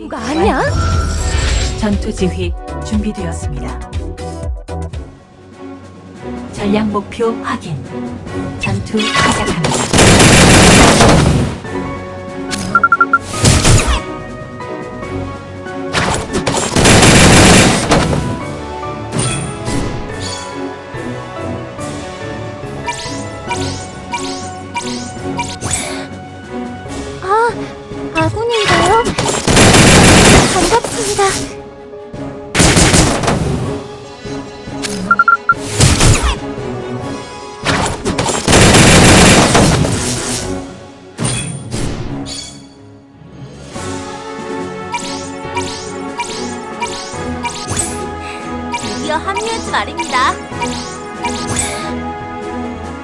이거 아니야? 전투 지휘 준비되었습니다. 전략 목표 확인. 전투 시작합니다. 드디어 합류한 줄 말입니다.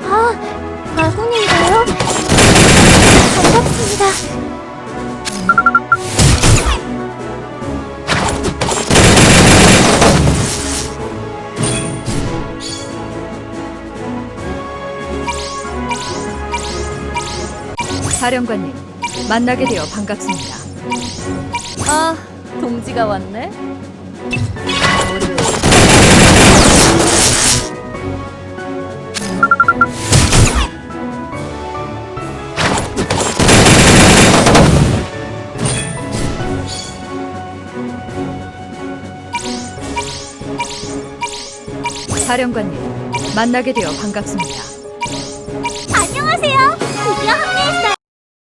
아, 아군인가요? 반갑습니다. 사령관님, 만나게 되어 반갑습니다. 아, 동지가 왔네? 오늘 사령관님, 만나게 되어 반갑습니다. 안녕하세요.